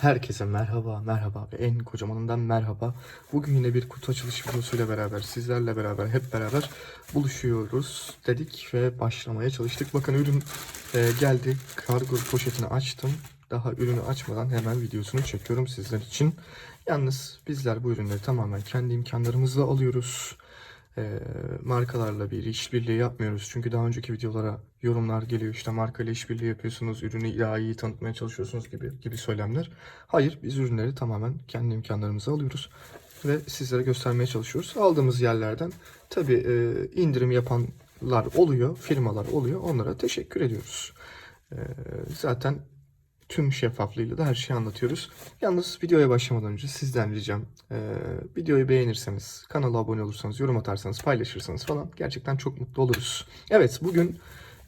herkese merhaba, merhaba ve en kocamanından merhaba. Bugün yine bir kutu açılış videosuyla beraber, sizlerle beraber, hep beraber buluşuyoruz dedik ve başlamaya çalıştık. Bakın ürün e, geldi, kargo poşetini açtım. Daha ürünü açmadan hemen videosunu çekiyorum sizler için. Yalnız bizler bu ürünleri tamamen kendi imkanlarımızla alıyoruz. E, markalarla bir işbirliği yapmıyoruz. Çünkü daha önceki videolara yorumlar geliyor. İşte markayla işbirliği yapıyorsunuz, ürünü daha iyi tanıtmaya çalışıyorsunuz gibi gibi söylemler. Hayır, biz ürünleri tamamen kendi imkanlarımıza alıyoruz ve sizlere göstermeye çalışıyoruz. Aldığımız yerlerden tabii e, indirim yapanlar oluyor, firmalar oluyor. Onlara teşekkür ediyoruz. E, zaten tüm şeffaflığıyla da her şeyi anlatıyoruz. Yalnız videoya başlamadan önce sizden ricam e, videoyu beğenirseniz, kanala abone olursanız, yorum atarsanız, paylaşırsanız falan gerçekten çok mutlu oluruz. Evet bugün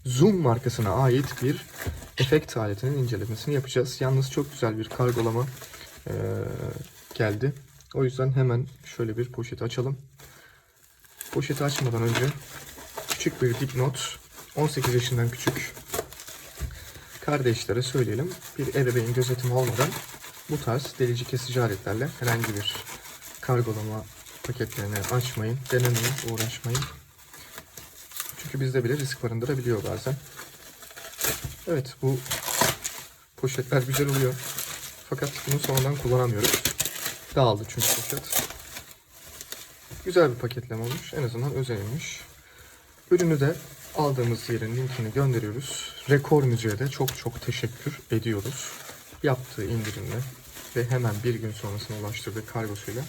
Zoom markasına ait bir efekt aletinin incelemesini yapacağız. Yalnız çok güzel bir kargolama e, geldi. O yüzden hemen şöyle bir poşeti açalım. Poşeti açmadan önce küçük bir dipnot. 18 yaşından küçük kardeşlere söyleyelim. Bir ebeveyn gözetimi olmadan bu tarz delici kesici aletlerle herhangi bir kargolama paketlerini açmayın, denemeyin, uğraşmayın. Çünkü bizde bile risk barındırabiliyor bazen. Evet bu poşetler güzel oluyor. Fakat bunu sonradan kullanamıyoruz. Dağıldı çünkü poşet. Güzel bir paketleme olmuş. En azından özenilmiş. Ürünü de aldığımız yerin linkini gönderiyoruz. Rekor Müziğe de çok çok teşekkür ediyoruz. Yaptığı indirimle ve hemen bir gün sonrasına ulaştırdığı kargosuyla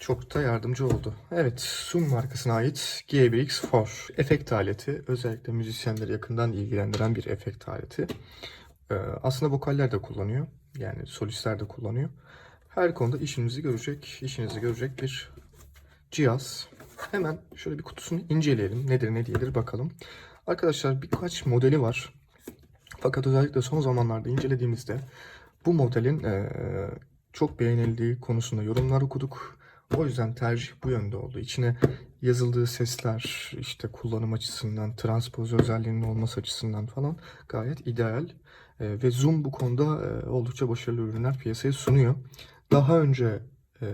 çok da yardımcı oldu. Evet, Zoom markasına ait GBX4 efekt aleti. Özellikle müzisyenleri yakından ilgilendiren bir efekt aleti. Ee, aslında vokaller de kullanıyor. Yani solistler de kullanıyor. Her konuda işinizi görecek, işinizi görecek bir cihaz. Hemen şöyle bir kutusunu inceleyelim. Nedir ne değildir bakalım. Arkadaşlar birkaç modeli var. Fakat özellikle son zamanlarda incelediğimizde bu modelin eee, çok beğenildiği konusunda yorumlar okuduk. O yüzden tercih bu yönde oldu. İçine yazıldığı sesler, işte kullanım açısından, transpoz özelliğinin olması açısından falan gayet ideal. Eee, ve Zoom bu konuda eee, oldukça başarılı ürünler piyasaya sunuyor. Daha önce eee,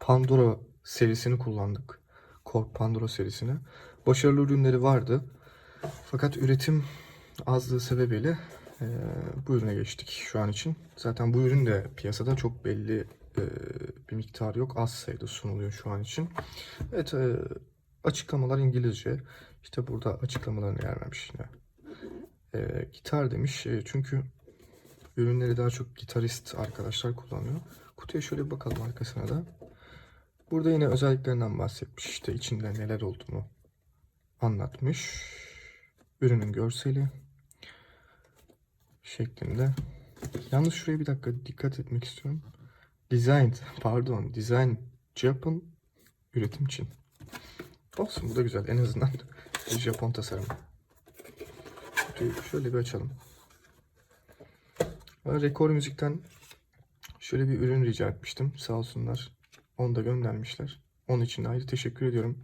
Pandora serisini kullandık. Korg Pandora serisini. Başarılı ürünleri vardı. Fakat üretim azlığı sebebiyle eee, bu ürüne geçtik şu an için. Zaten bu ürün de piyasada çok belli eee, bir miktar yok. Az sayıda sunuluyor şu an için. Evet, eee, açıklamalar İngilizce. İşte burada açıklamalarını yer vermiş yine. Eee, gitar demiş. Eee, çünkü ürünleri daha çok gitarist arkadaşlar kullanıyor. Kutuya şöyle bir bakalım arkasına da. Burada yine özelliklerinden bahsetmiş. İşte içinde neler olduğunu anlatmış. Ürünün görseli şeklinde. Yalnız şuraya bir dakika dikkat etmek istiyorum. Design, pardon, design Japan, üretim Çin. Olsun bu da güzel. En azından bir Japon tasarımı. Şöyle bir açalım. Rekor Müzik'ten şöyle bir ürün rica etmiştim. Sağ olsunlar. Onu da göndermişler. Onun için de ayrı teşekkür ediyorum.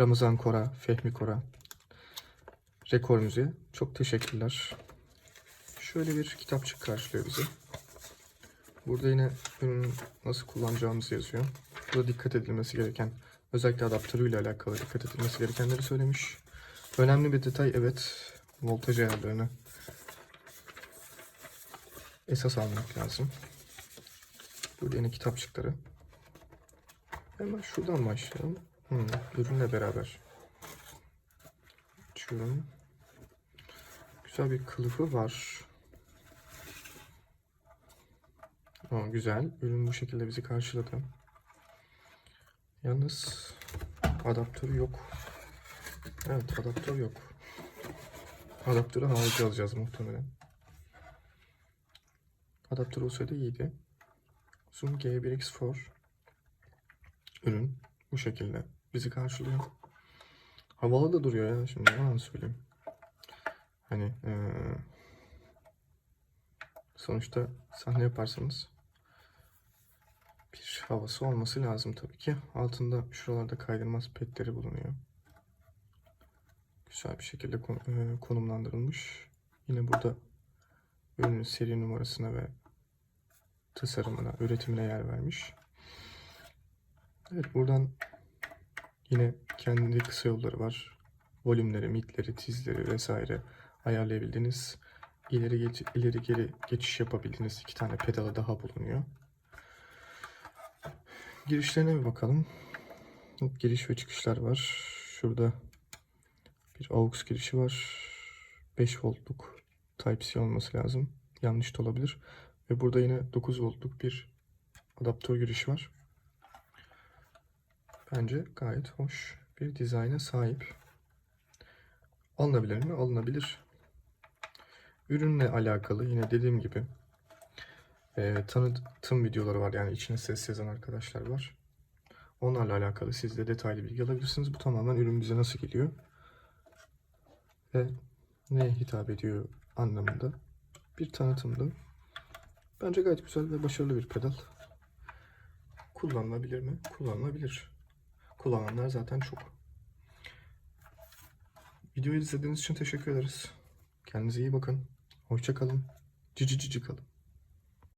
Ramazan Kora, Fehmi Kora, Rekor Müziğe çok teşekkürler. Şöyle bir kitapçık karşılıyor bizi. Burada yine ürünü nasıl kullanacağımız yazıyor. Burada dikkat edilmesi gereken, özellikle adaptörüyle alakalı dikkat edilmesi gerekenleri söylemiş. Önemli bir detay evet, voltaj ayarlarını esas almak lazım. Burada yine kitapçıkları. Hemen şuradan başlayalım. Hmm, ürünle beraber. Açıyorum. Güzel bir kılıfı var. Aa, güzel. Ürün bu şekilde bizi karşıladı. Yalnız adaptörü yok. Evet adaptör yok. Adaptörü harici alacağız muhtemelen. Adaptör olsaydı iyiydi. Zoom G1X4 ürün bu şekilde bizi karşılıyor. Havalı da duruyor ya şimdi yalan söyleyeyim. Hani eee, sonuçta sahne yaparsanız bir havası olması lazım tabii ki. Altında şuralarda kaydırmaz petleri bulunuyor. Güzel bir şekilde konumlandırılmış. Yine burada ürünün seri numarasına ve tasarımına, üretimine yer vermiş. Evet buradan yine kendi kısa yolları var. Volümleri, mitleri, tizleri vesaire ayarlayabildiğiniz ileri geç, ileri geri geçiş yapabildiğiniz iki tane pedalı daha bulunuyor. Girişlerine bir bakalım. Giriş ve çıkışlar var. Şurada bir AUX girişi var. 5 voltluk Type-C olması lazım. Yanlış da olabilir. Ve burada yine 9 voltluk bir adaptör girişi var. Bence gayet hoş bir dizayna sahip. Alınabilir mi? Alınabilir. Ürünle alakalı yine dediğim gibi e, tanıtım videoları var. Yani içine ses yazan arkadaşlar var. Onlarla alakalı siz de detaylı bilgi alabilirsiniz. Bu tamamen ürün bize nasıl geliyor ve neye hitap ediyor anlamında bir tanıtımdı. Bence gayet güzel ve başarılı bir pedal. Kullanılabilir mi? Kullanılabilir. Kullananlar zaten çok. Videoyu izlediğiniz için teşekkür ederiz. Kendinize iyi bakın. Hoşça kalın. Cici cici kalın.